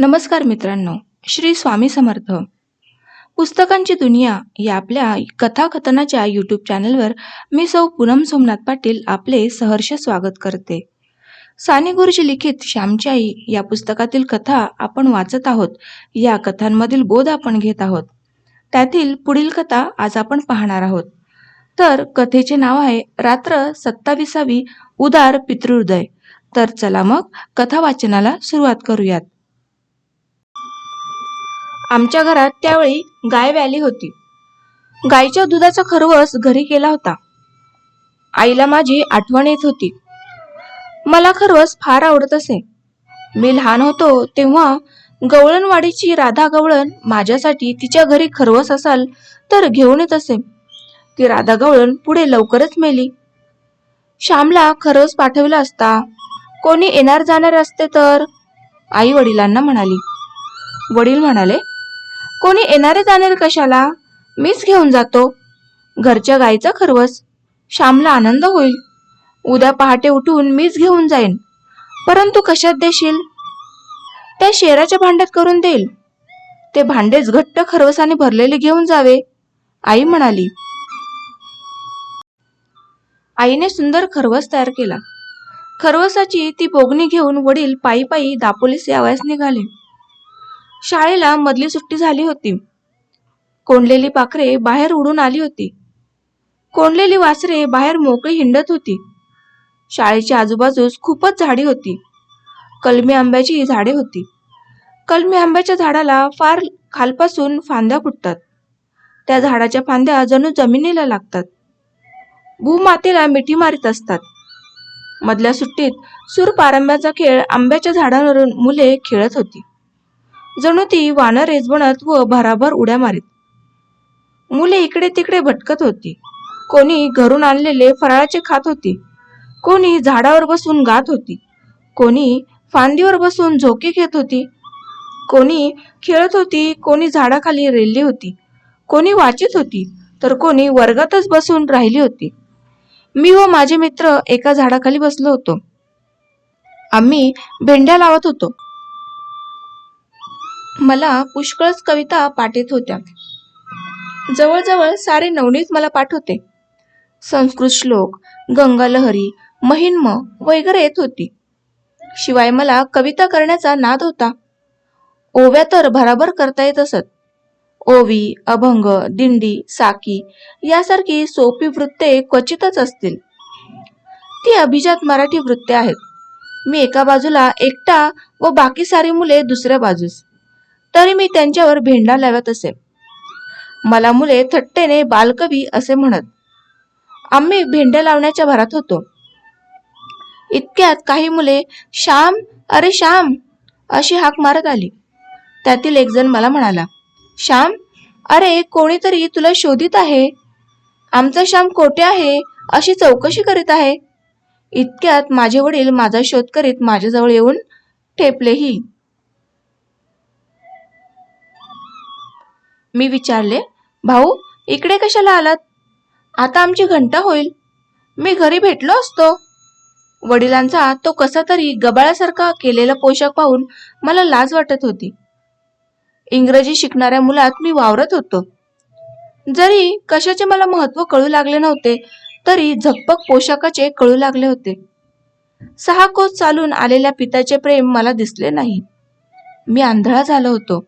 नमस्कार मित्रांनो श्री स्वामी समर्थ. पुस्तकांची दुनिया या आपल्या कथाकथनाच्या यूट्यूब चॅनलवर मी सौ पूनम सोमनाथ पाटील आपले सहर्ष स्वागत करते. साने गुरुजी लिखित श्यामची आई या पुस्तकातील कथा आपण वाचत आहोत. या कथांमधील बोध आपण घेत आहोत. त्यातील पुढील कथा आज आपण पाहणार आहोत. तर कथेचे नाव आहे रात्र सत्ताविसावी उदार पितृहृदय. तर चला मग कथा वाचनाला सुरुवात करूयात. आमच्या घरात त्यावेळी गाय व्याली होती. गायीच्या दुधाचा खरवस घरी केला होता. आईला माझी आठवण येत होती. मला खरवस फार आवडत असे. मी लहान होतो तेव्हा गवळणवाडीची राधा गवळण माझ्यासाठी तिच्या घरी खरवस असाल तर घेऊन येत असे. ती राधा गवळण पुढे लवकरच मेली. श्यामला खरवस पाठविला असता कोणी येणार जाणार असते तर? आई वडिलांना म्हणाली. वडील म्हणाले कोणी येणारे जाणारे कशाला? मीच घेऊन जातो. घरच्या गायीचा खरवस. श्यामला आनंद होईल. उद्या पहाटे उठून मीच घेऊन जाईन. परंतु कशात देशील? त्या शेराच्या भांड्यात करून देईल. ते भांडेच घट्ट खरवसाने भरलेले घेऊन जावे आई म्हणाली. आईने सुंदर खरवस तयार केला. खरवसाची ती बोगणी घेऊन वडील पायी पायी दापोलीस यावयास निघाले. शाळेला मधली सुट्टी झाली होती. कोंडलेली पाखरे बाहेर उडून आली होती. कोंडलेली वासरे बाहेर मोकळी हिंडत होती. शाळेच्या आजूबाजूस खूपच झाडी होती. कलमी आंब्याची झाडे होती. कलमी आंब्याच्या झाडाला फार खालपासून फांद्या फुटतात. त्या झाडाच्या फांद्या जणू जमिनीला लागतात. भूमातेला मिठी मारित असतात. मधल्या सुट्टीत सूर पारंब्याचा खेळ आंब्याच्या झाडावरून मुले खेळत होती. जणू ती वानर रेजबणत व भराभर उड्या मारीत. मुले इकडे तिकडे भटकत होती. कोणी घरून आणलेले फराळाचे खात होती. कोणी झाडावर बसून गात होती. कोणी फांदीवर बसून झोके घेत होती. कोणी खेळत होती कोणी झाडाखाली रेलली होती. कोणी वाचित होती तर कोणी वर्गातच बसून राहिली होती. मी व माझे मित्र एका झाडाखाली बसलो होतो. आम्ही भेंड्या लावत होतो. मला पुष्कळच कविता पाठीत होत्या. जवळजवळ सारे नवनीत मला पाठवते. संस्कृत श्लोक गंगालहरी महिन्म वगैरे येत होती. शिवाय मला कविता करण्याचा नाद होता. ओव्या तर भराभर करता येत असत. ओवी अभंग दिंडी साकी यासारखी सोपी वृत्ते क्वचितच असतील. ती अभिजात मराठी वृत्ते आहेत. मी एका बाजूला एकटा व बाकी सारी मुले दुसऱ्या बाजूस. तरी मी त्यांच्यावर भेंडा लावत असे. मला मुले थट्टेने बालकवी असे म्हणत. आम्ही भेंड्या लावण्याच्या भरात होतो. इतक्यात काही मुले श्याम अरे श्याम अशी हाक मारत आली. त्यातील एक जण मला म्हणाला श्याम अरे कोणीतरी तुला शोधित आहे? आमचा श्याम कोठे आहे? अशी चौकशी करीत आहे. इतक्यात माझे वडील माझा शोध करीत माझ्याजवळ येऊन ठेपलेही मी विचारले भाऊ इकडे कशाला आलात? आता आमची घंटा होईल. मी घरी भेटलो असतो. वडिलांचा तो कसा तरी गबाळासारखा केलेला पोशाख पाहून मला लाज वाटत होती. इंग्रजी शिकणाऱ्या मुलात मी वावरत होतो. जरी कशाचे मला महत्त्व कळू लागले नव्हते तरी झकपक पोशाखाचे कळू लागले होते. सहा कोस चालून आलेल्या पित्याचे प्रेम मला दिसले नाही. मी आंधळा झालो होतो.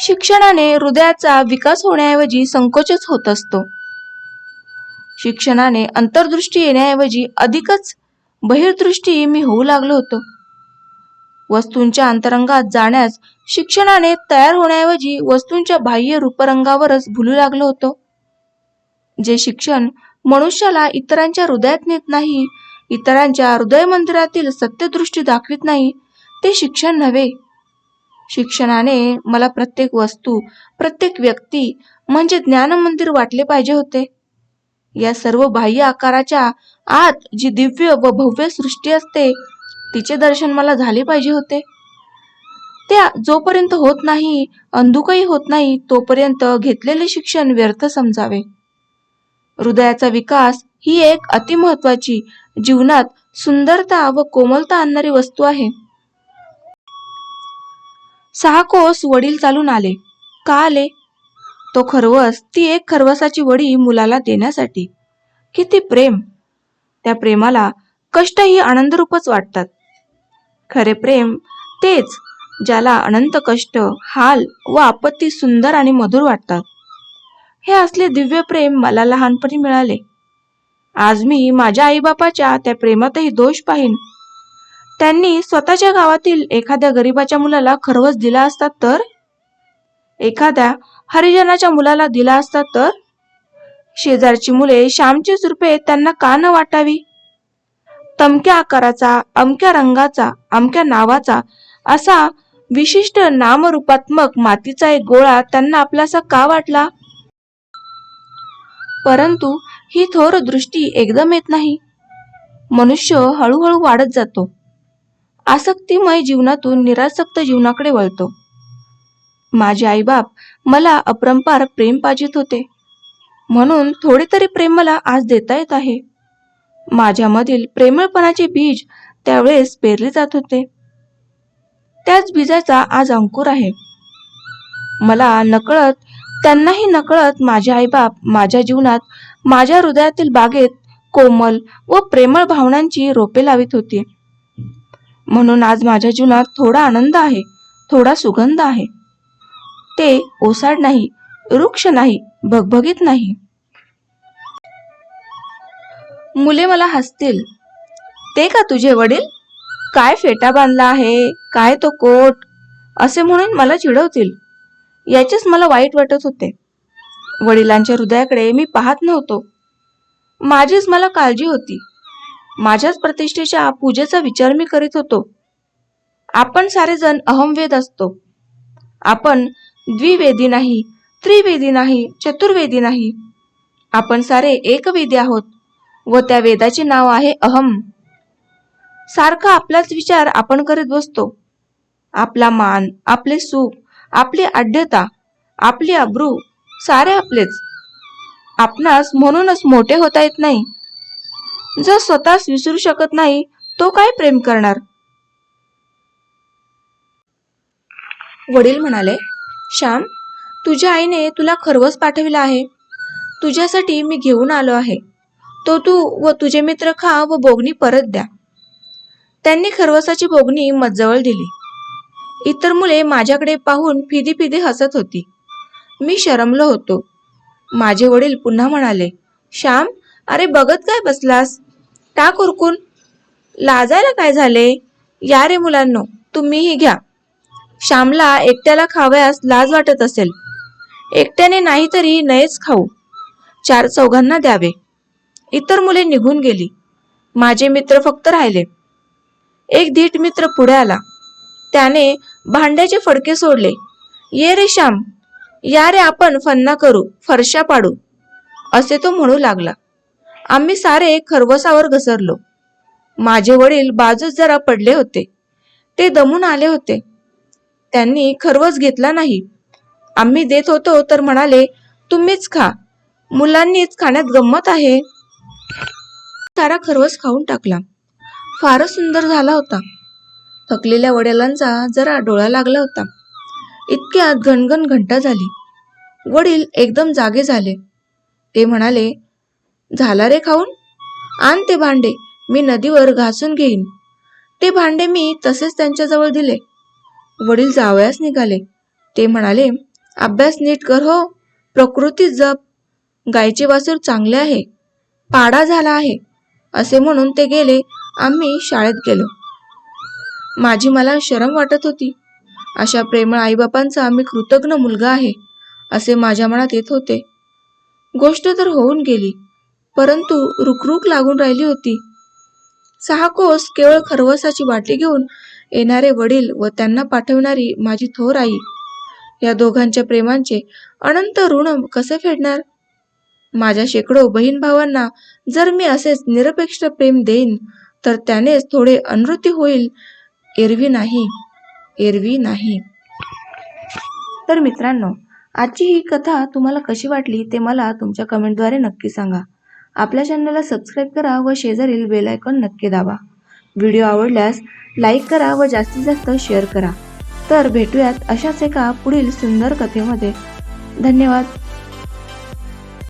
शिक्षणाने हृदयाचा विकास होण्याऐवजी संकोचच होत असतो. शिक्षणाने अंतर्दृष्टी येण्याऐवजी अधिकच बहिर्दृष्टी मी होऊ लागलो होतो. वस्तूंच्या अंतरंगात जाण्यास शिक्षणाने तयार होण्याऐवजी वस्तूंच्या बाह्य रूपरंगावरच भुलू लागलो होतो. जे शिक्षण मनुष्याला इतरांच्या हृदयात नेत नाही इतरांच्या हृदय मंदिरातील सत्यदृष्टी दाखवित नाही ते शिक्षण नव्हे. शिक्षणाने मला प्रत्येक वस्तू प्रत्येक व्यक्ती म्हणजे ज्ञान मंदिर वाटले पाहिजे होते. या सर्व बाह्य आकाराच्या आत जी दिव्य व भव्य सृष्टी असते तिचे दर्शन मला झाले पाहिजे होते. त्या जोपर्यंत होत नाही अंधुकही होत नाही तोपर्यंत घेतलेले शिक्षण व्यर्थ समजावे. हृदयाचा विकास ही एक अतिमहत्वाची जीवनात सुंदरता व कोमलता आणणारी वस्तू आहे. सहा कोस वडील चालून आले. का आले? तो खरवस ती एक खरवसाची वडी मुलाला देण्यासाठी. किती प्रेम. त्या प्रेमाला कष्ट ही आनंदरूपच वाटतात. खरे प्रेम तेच ज्याला अनंत कष्ट हाल व आपत्ती सुंदर आणि मधुर वाटतात. हे असले दिव्य प्रेम मला लहानपणी मिळाले. आज मी माझ्या आईबापाच्या त्या प्रेमातही दोष पाहीन. त्यांनी स्वतःच्या गावातील एखाद्या गरीबाच्या मुलाला खरवस दिला असता तर? एखाद्या हरिजनाच्या मुलाला दिला असता तर? शेजारची मुले श्यामची सुरपे त्यांना का न वाटावी? तमक्या आकाराचा अमक्या रंगाचा अमक्या नावाचा असा विशिष्ट नामरूपात्मक मातीचा एक गोळा त्यांना आपलासा का वाटला? परंतु ही थोर दृष्टी एकदम येत नाही. मनुष्य हळूहळू वाढत जातो. आसक्तिमय जीवनातून निरासक्त जीवनाकडे वळतो. माझे आईबाप मला अपरंपार प्रेम पाजित होते. म्हणून थोडे तरी प्रेम मला आज देता येत आहे. माझ्यामधील प्रेमळपणाचे बीज त्यावेळेस पेरले जात होते. त्याच बीजाचा आज अंकुर आहे. मला नकळत त्यांनाही नकळत माझे आईबाप माझ्या जीवनात माझ्या हृदयातील बागेत कोमल व प्रेमळ भावनांची रोपे लावित होती. म्हणून आज माझ्या जीवनात थोडा आनंद आहे थोडा सुगंध आहे. ते ओसाड नाही वृक्ष नाही भगभगीत नाही. मुले मला हसतील. ते का तुझे वडील? काय फेटा बांधला आहे काय तो कोट? असे म्हणून मला चिडवतील. याचेच मला वाईट वाटत होते. वडिलांच्या हृदयाकडे मी पाहत नव्हतो. माझीच मला काळजी होती. माझ्याच प्रतिष्ठेच्या पूजेचा विचार मी करीत होतो. आपण सारेजण अहमवेद असतो. आपण द्विवेदी नाही त्रिवेदी नाही चतुर्वेदी नाही. आपण सारे एकवेदी आहोत व त्या वेदाचे नाव आहे अहम. सारखा आपलाच विचार आपण करीत बसतो. आपला मान आपले सुख आपली आढ्यता आपली अब्रू सारे आपलेच. आपणास म्हणूनच मोठे होता येत नाही. जो स्वतःच विसरू शकत नाही तो काय प्रेम करणार? वडील म्हणाले श्याम तुझ्या आईने तुला खरवस पाठविला आहे. तुझ्यासाठी मी घेऊन आलो आहे. तो तू व तुझे मित्र खा व बोगणी परत द्या. त्यांनी खरवसाची बोगणी मजजवळ दिली. इतर मुले माझ्याकडे पाहून फिदी फिदी हसत होती. मी शरमलो होतो. माझे वडील पुन्हा म्हणाले श्याम अरे बघत काय बसलास? टाक उरकून लाजायला काय झाले? या रे मुलांनो तुम्हीही घ्या. श्यामला एकट्याला खावयास लाज वाटत असेल. एकट्याने नाही तरी नयेच खाऊ. चार चौघांना द्यावे. इतर मुले निघून गेली. माझे मित्र फक्त राहिले. एक धीट मित्र पुढे आला. त्याने भांड्याचे फडके सोडले. ये रे श्याम या रे आपण फन्ना करू फरशा पाडू असे तो म्हणू लागला. आम्ही सारे खरवसावर घसरलो. माझे वडील बाजूस जरा पडले होते. ते दमून आले होते. त्यांनी खरवस घेतला नाही. आम्ही देत होतो तर म्हणाले तुम्हीच खा. मुलांनीच खाण्यात गंमत आहे. सारा खरवस खाऊन टाकला. फारच सुंदर झाला होता. थकलेल्या वडिलांचा जरा डोळा लागला होता. इतक्यात घनघन घंटा झाली. वडील एकदम जागे झाले. ते म्हणाले झाला रे खाऊन? आण ते भांडे मी नदीवर घासून घेईन. ते भांडे मी तसेच त्यांच्याजवळ दिले. वडील जावयास निघाले. ते म्हणाले अभ्यास नीट कर हो. प्रकृती जप. गायचे वासूर चांगले आहे. पाडा झाला आहे. असे म्हणून ते गेले. आम्ही शाळेत गेलो. माझी मला शरम वाटत होती. अशा प्रेमळ आईबापांचा मी कृतज्ञ मुलगा आहे असे माझ्या मनात येत होते. गोष्ट तर होऊन गेली. परंतु रुखरुख लागून राहिली होती. सहा कोस केवळ खरवसाची वाटी घेऊन येणारे वडील व त्यांना पाठवणारी माझी थोर आई. या दोघांच्या प्रेमांचे अनंत ऋण कसे फेडणार? माझ्या शेकडो बहीण भावांना जर मी असेच निरपेक्ष प्रेम देईन तर त्यानेच थोडे अनृती होईल एरवी नाही एरवी नाही. तर मित्रांनो आजची ही कथा तुम्हाला कशी वाटली ते मला तुमच्या कमेंटद्वारे नक्की सांगा. आपल्या चॅनलला सबस्क्राईब करा व शेजारील बेलायकॉन नक्की दाबा. व्हिडिओ आवडल्यास लाईक करा व जास्तीत जास्त शेअर करा. तर भेटूयात अशाच एका पुढील सुंदर कथेमध्ये. धन्यवाद.